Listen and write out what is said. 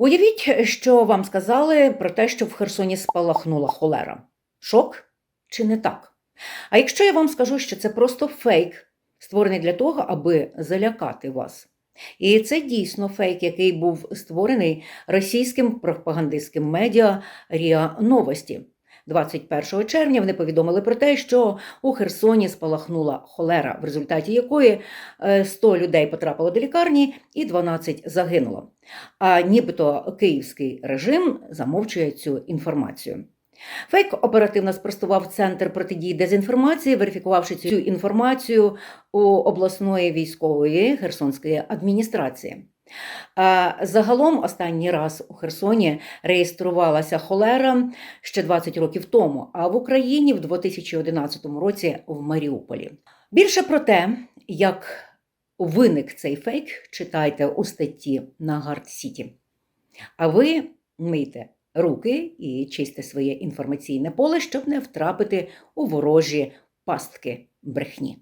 Уявіть, що вам сказали про те, що в Херсоні спалахнула холера. Шок чи не так? А якщо я вам скажу, що це просто фейк, створений для того, аби залякати вас. І це дійсно фейк, який був створений російським пропагандистським медіа Ріа Новості. 21 червня вони повідомили про те, що у Херсоні спалахнула холера, в результаті якої е, 100 людей потрапило до лікарні і 12 загинуло. А нібито київський режим замовчує цю інформацію. Фейк оперативно спростував центр протидії дезінформації, верифікувавши цю інформацію у обласної військової Херсонської адміністрації. Загалом останній раз у Херсоні реєструвалася холера ще 20 років тому, а в Україні в 2011 році в Маріуполі. Більше про те, як виник цей фейк, читайте у статті на Гард Сіті. А ви мийте руки і чисте своє інформаційне поле, щоб не втрапити у ворожі пастки брехні.